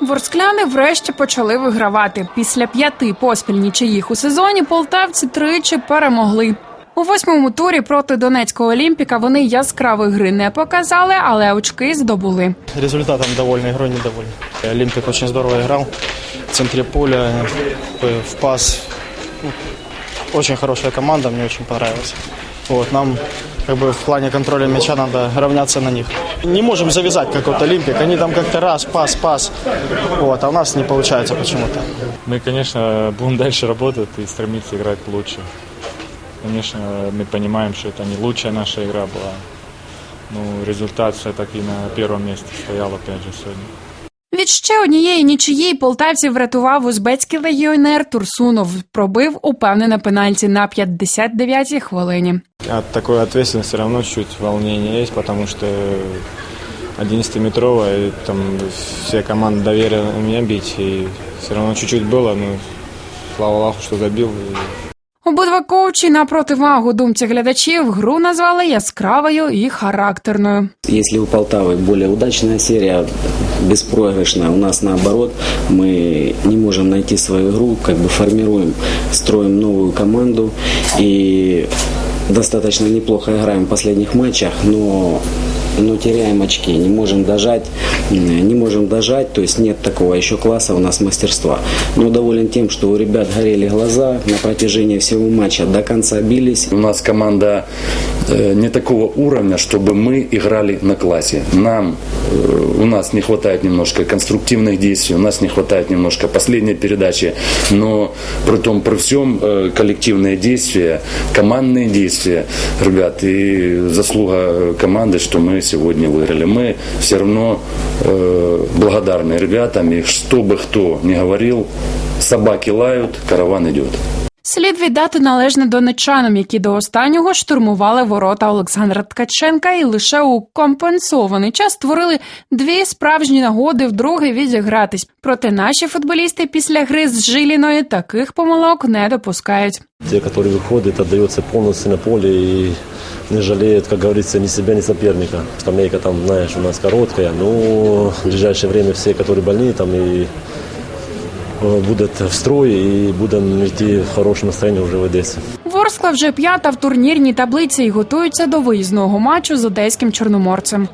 Ворскляни врешті почали вигравати. Після п'яти поспіль нічиїх у сезоні полтавці тричі перемогли. У восьмому турі проти Донецького Олімпіка вони яскравої гри не показали, але очки здобули. Результатом довольны, игрой недовольны. Олимпик очень здорово играл. В центре поля, э, в пас. Ну, Очень хорошая команда, мне очень понравилась. Вот, нам как бы в плане контроля мяча надо равняться на них. Не можем завязать, как вот Олимпик. Они там как-то раз, пас, пас. Вот, а у нас не получается почему-то. Мы, конечно, будем дальше работать и стремиться играть лучше. Конечно, мы понимаем, что это не лучшая наша игра была. Ну, результат все-таки на первом месте стоял, опять же, сегодня. Від ще однієї нічиї полтавців врятував узбецький легіонер Турсунов. Пробив упевнене пенальті на 59-й хвилині. От такой ответственности все равно чуть волнение есть, потому что 11-метровая, и там все команды доверили меня бить, и все равно чуть-чуть было, но слава Аллаху, что забил. и Обидва коучі на противагу думці глядачів гру назвали яскравою і характерною. Если у Полтавы более удачная серия, беспроигрышная, у нас наоборот, мы не можем найти свою игру, как бы формируем, строим новую команду и достаточно неплохо играем в последних матчах, но но теряем очки, не можем дожать, не можем дожать, то есть нет такого еще класса у нас мастерства. Но доволен тем, что у ребят горели глаза на протяжении всего матча, до конца бились, У нас команда э, не такого уровня, чтобы мы играли на классе. Нам, э, у нас не хватает немножко конструктивных действий, у нас не хватает немножко последней передачи, но при том, при всем э, коллективные действия, командные действия, ребят, и заслуга команды, что мы сегодня выиграли. Мы все равно э, благодарны ребятам, и что бы кто ни говорил, собаки лают, караван идет. Слід віддати належне донечанам, які до останнього штурмували ворота Олександра Ткаченка і лише у компенсований час створили дві справжні нагоди вдруге відігратись. Проте наші футболісти після гри з Жиліною таких помилок не допускають. Те, которые выходят, отдается полностью на поле и не жалеют, как говорится, ни себя, ни соперника. Скамейка там, знаешь, у нас короткая, но в ближайшее время все, которые больны, там и э, будут в строї і будемо йти в хорошому настроении вже в Одесі. Ворскла вже п'ята в турнірній таблиці і готується до виїзного матчу з одеським чорноморцем.